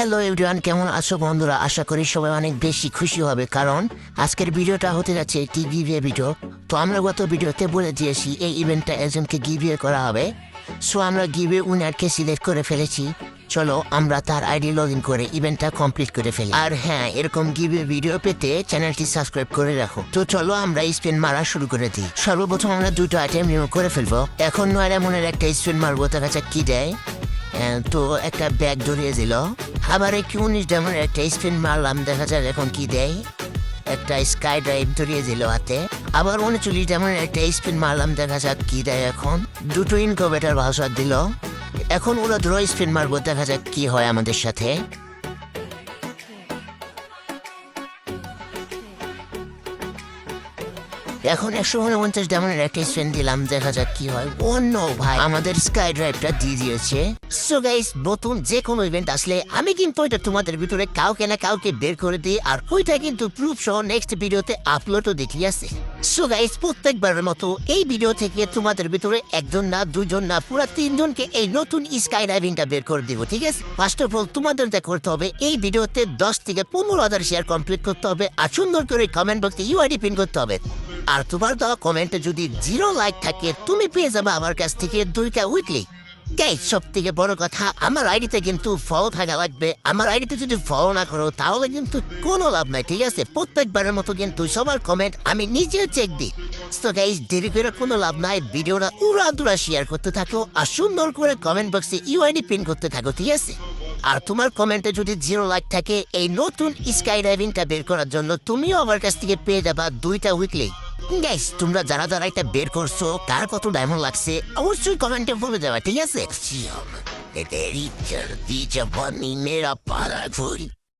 Hello everyone কেমন আছো বন্ধুরা? আশা করি সবাই অনেক বেশি খুশি হবে, কারণ আজকের ভিডিওটা হতে যাচ্ছে একটি গিভিয়ে ভিডিও তো আমরা গত ভিডিওতে বলে দিয়েছি, এই ইভেন্টটা একজনকে গিভিয়ে করা হবে। সো আমরা গিভে উইনারকে সিলেক্ট করে ফেলেছি। চলো আমরা তার আইডি লগ ইন করে ইভেন্টটা কমপ্লিট করে ফেলি। আর হ্যাঁ এরকম গিভে ভিডিও পেতে চ্যানেলটি সাবস্ক্রাইব করে রাখো। তো চলো আমরা স্পেন মারা শুরু করে দিই। সর্বপ্রথম আমরা দুটো আইটেম রিমুভ করে ফেলব। এখন নয় এমনের একটা স্পেন মারবো, তার কাছে কি দেয়? তো একটা ব্যাগ ধরিয়ে দিল। আবার কি উনিশ যেমন একটা স্পিন মারলাম, দেখা যাক এখন কি দেয়। একটা স্কাই ড্রাইভ ধরিয়ে দিল হাতে। আবার উনচল্লিশ যেমন একটা স্পিন মারলাম, দেখা যাক কি দেয় এখন। দুটো ইনকোভেটার ভাষা দিল। এখন ওরা ধরো স্পিন মারবো, দেখা যাক কি হয় আমাদের সাথে। এখন একশো উনপঞ্চাশ ডায়মন্ডের একটা স্পেন দিলাম, দেখা যাক কি হয়। অন্য ভাই। আমাদের স্কাই ড্রাইভটা দিয়ে দিয়েছে। সো গাইস নতুন যে কোনো ইভেন্ট আসলে আমি কিন্তু এটা তোমাদের ভিতরে কাউকে না কাউকে বের করে দিই, আর ওইটা কিন্তু প্রুফ সহ নেক্সট ভিডিওতে আপলোডও দেখিয়ে আছে। সো গাইস প্রত্যেকবারের মতো এই ভিডিও থেকে তোমাদের ভিতরে একজন না দুজন না, পুরো তিনজনকে এই নতুন স্কাই ড্রাইভিংটা বের করে দিব, ঠিক আছে? ফার্স্ট অফ অল তোমাদের যা করতে হবে, এই ভিডিওতে দশ থেকে পনেরো হাজার শেয়ার কমপ্লিট করতে হবে, আর সুন্দর করে কমেন্ট বক্সে ইউআইডি পিন করতে হবে। আর তোমার দেওয়া কমেন্টে যদি জিরো লাইক থাকে, তুমি পেয়ে যাবে আমার কাছ থেকে দুইটা উইকলি গাইজ সব থেকে বড় কথা, আমার আইডিতে কিন্তু ফলো থাকা লাগবে। আমার আইডিতে যদি ফলো না করো, তাহলে কিন্তু কোনো লাভ নাই, ঠিক আছে? প্রত্যেকবারের মতো কিন্তু সবার কমেন্ট আমি নিজেও চেক দিই। তো গাইজ দেরি করে কোনো লাভ নাই, ভিডিওটা উড়া দুরা শেয়ার করতে থাকো আর সুন্দর করে কমেন্ট বক্সে ইউআইডি পিন করতে থাকো, ঠিক আছে? আর তোমার কমেন্টে যদি জিরো লাইক থাকে, এই নতুন স্কাই ডাইভিংটা বের করার জন্য তুমিও আমার কাছ থেকে পেয়ে যাবা দুইটা উইকলি গাইস তোমরা যারা যারা এটা বের করছ, কার কত ডায়মন্ড লাগছে, অবশ্যই কমেন্টে বলে দেওয়া ঠিক আছে? Teori di giovani nera para fuori